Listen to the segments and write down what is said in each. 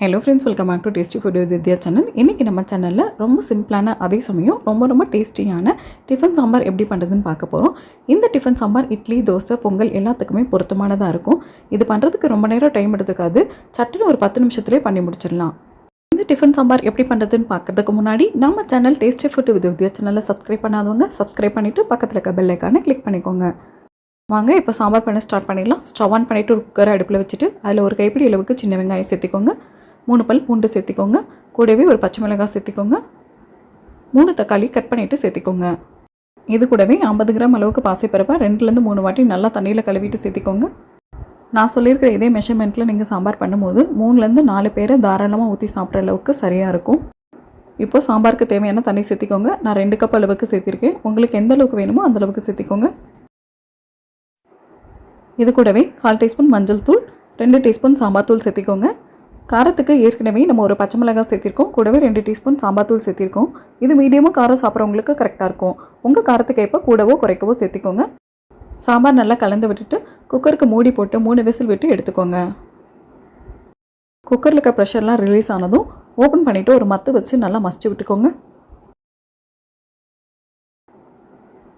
Hello friends welcome back to tasty food with Vidya channel இன்றைக்கி நம்ம சேனலில் ரொம்ப சிம்பிளான அதே சமயம் ரொம்ப ரொம்ப டேஸ்டியான டிஃபன் சாம்பார் எப்படி பண்ணுறதுன்னு பார்க்க போகிறோம் இந்த டிஃபன் சாம்பார் இட்லி தோசை பொங்கல் எல்லாத்துக்குமே பொருத்தமானதாக இருக்கும். இது பண்ணுறதுக்கு ரொம்ப நேரம் டைம் எடுத்துக்காது சட்டுன்னு ஒரு பத்து நிமிஷத்துலேயே பண்ணி முடிச்சிடலாம். இந்த டிஃபன் சாம்பார் எப்படி பண்ணுறதுன்னு பார்க்கறதுக்கு முன்னாடி நம்ம channel tasty food with Vidya சேனலில் சப்ஸ்கிரைப் பண்ணாதவங்க சப்ஸ்கிரைப் பண்ணிவிட்டு பக்கத்தில் இருக்க பெல் ஐக்கானை கிளிக் பண்ணிக்கோங்க. வாங்க இப்போ சாம்பார் பண்ண ஸ்டார்ட் பண்ணிடலாம். ஸ்டவ் ஆன் பண்ணிவிட்டு ஒரு குக்கரை அடுப்பில் வச்சுட்டு அதில் ஒரு கைப்பிடி அளவுக்கு சின்ன வெங்காயம் சேர்த்திக்கோங்க. மூணு பல் பூண்டு சேர்த்திக்கோங்க. கூடவே ஒரு பச்சை மிளகாய் சேர்த்திக்கோங்க. மூணு தக்காளி கட் பண்ணிவிட்டு சேர்த்திக்கோங்க. இது கூடவே ஐம்பது கிராம் அளவுக்கு பாசிப்பருப்பை ரெண்டுலேருந்து மூணு வாட்டி நல்லா தண்ணியில் கழுவிட்டு சேர்த்திக்கோங்க. நான் சொல்லியிருக்கிற இதே மெஷர்மெண்ட்டில் நீங்கள் சாம்பார் பண்ணும்போது மூணுலேருந்து நாலு பேரை தாராளமாக ஊற்றி சாப்பிட்ற அளவுக்கு சரியாக இருக்கும். இப்போ சாம்பாருக்கு தேவையான தண்ணி சேர்த்திக்கோங்க. நான் ரெண்டு கப் அளவுக்கு சேர்த்திருக்கேன். உங்களுக்கு எந்த அளவுக்கு வேணுமோ அந்த அளவுக்கு சேர்த்திக்கோங்க. இது கூடவே கால் டீஸ்பூன் மஞ்சள் தூள் ரெண்டு டீஸ்பூன் சாம்பார் தூள் சேர்த்திக்கோங்க. காரத்துக்கு ஏற்கனவே நம்ம ஒரு பச்சை மிளகாய் சேர்த்திருக்கோம். கூடவே ரெண்டு டீஸ்பூன் சாம்பார் தூள் சேர்த்திருக்கோம். இது மீடியமாக காரம் சாப்பிட்றவங்களுக்கு கரெக்டாக இருக்கும். உங்கள் காரத்துக்கு ஏற்ப கூடவோ குறைக்கவோ சேர்த்திக்கோங்க. சாம்பார் நல்லா கலந்து விட்டுட்டு குக்கருக்கு மூடி போட்டு மூணு விசில் விட்டு எடுத்துக்கோங்க. குக்கரில் இருக்க ப்ரெஷர்லாம் ரிலீஸ் ஆனதும் ஓப்பன் பண்ணிவிட்டு ஒரு மத்து வச்சு நல்லா மசிச்சு விட்டுக்கோங்க.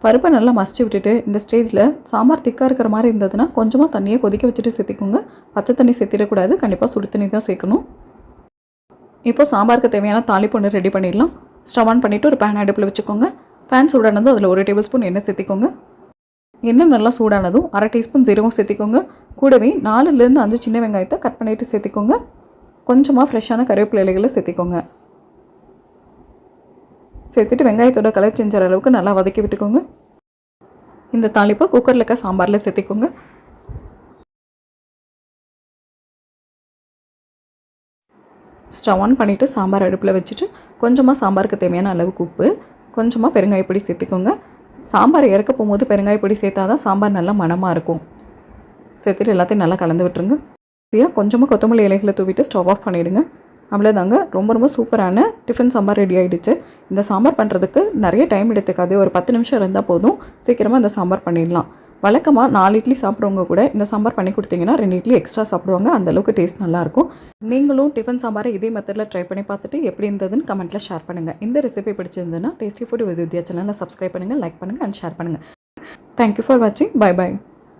பருப்பை நல்லா மசிச்சு விட்டுட்டு இந்த ஸ்டேஜில் சாம்பார் திக்காக இருக்கிற மாதிரி இருந்ததுன்னா கொஞ்சமாக தண்ணியை கொதிக்க வச்சுட்டு சேர்த்திக்கோங்க. பச்சை தண்ணி சேர்த்திடக்கூடாது. கண்டிப்பாக சுடு தண்ணி தான் சேர்க்கணும். இப்போ சாம்பாருக்கு தேவையான தாளிப்பு ஒன்று ரெடி பண்ணிடலாம். ஸ்டவ் ஆன் பண்ணிவிட்டு ஒரு பேன் அடுப்பில் வச்சுக்கோங்க. பேன் சூடானதும் அதில் ஒரு டேபிள் ஸ்பூன் எண்ணெய் சேர்த்திக்கோங்க. எண்ணெய் நல்லா சூடானதும் அரை டீஸ்பூன் ஜீரகம் சேர்த்திக்கோங்க. கூடவே நாலுலேருந்து அஞ்சு சின்ன வெங்காயத்தை கட் பண்ணிவிட்டு சேர்த்திக்கோங்க. கொஞ்சமாக ஃப்ரெஷ்ஷான கருவேப்பிலை இலைகளை சேர்த்திக்கோங்க. சேர்த்துட்டு வெங்காயத்தோட கலர் செஞ்சுற அளவுக்கு நல்லா வதக்கி விட்டுக்கோங்க. இந்த தாளிப்பை குக்கரில் இருக்க சாம்பாரில் சேர்த்திக்கோங்க. ஸ்டவ் ஆன் பண்ணிவிட்டு சாம்பார் அடுப்பில் வச்சுட்டு கொஞ்சமாக சாம்பாருக்கு தேவையான அளவுக்கு உப்பு கொஞ்சமாக பெருங்காயப்பொடி சேர்த்திக்கோங்க. சாம்பார் இறக்க போகும்போது பெருங்காயப்பொடி சேர்த்தா தான் சாம்பார் நல்லா மணமாக இருக்கும். சேர்த்துட்டு எல்லாத்தையும் நல்லா கலந்து விட்டுருங்க. கொஞ்சமாக கொத்தமல்லி இலைகளை தூவிட்டு ஸ்டவ் ஆஃப் பண்ணிவிடுங்க அவ்வளோதாங்க ரொம்ப ரொம்ப சூப்பரான டிஃபன் சாம்பார் ரெடி ஆகிடுச்சு இந்த சாம்பார் பண்ணுறதுக்கு நிறைய டைம் எடுத்துக்காது ஒரு பத்து நிமிஷம் இருந்தால் போதும். சீக்கிரமாக இந்த சாம்பார் பண்ணிடலாம். வழக்கமாக நாலு இட்லி சாப்பிட்றவங்க கூட இந்த சாம்பார் பண்ணி கொடுத்தீங்கன்னா ரெண்டு இட்லி எக்ஸ்ட்ரா சாப்பிடுவாங்க. அந்தளவுக்கு டேஸ்ட் நல்லாயிருக்கும் நீங்களும் டிஃபன் சாம்பாரை இதே மெத்தடில் ட்ரை பண்ணி பார்த்துட்டு எப்படி இருந்ததுன்னு கமெண்ட்டில் ஷேர் பண்ணுங்கள் இந்த ரெசிபி பிடிச்சிருந்ததுன்னா டேஸ்டி ஃபுட் வித் வித்யா சேனலில் சப்ஸ்கிரைப் பண்ணுங்கள் லைக் பண்ணுங்கள் அண்ட் ஷேர் பண்ணுங்கள் தேங்க்யூ ஃபார் வாட்சிங் பை பை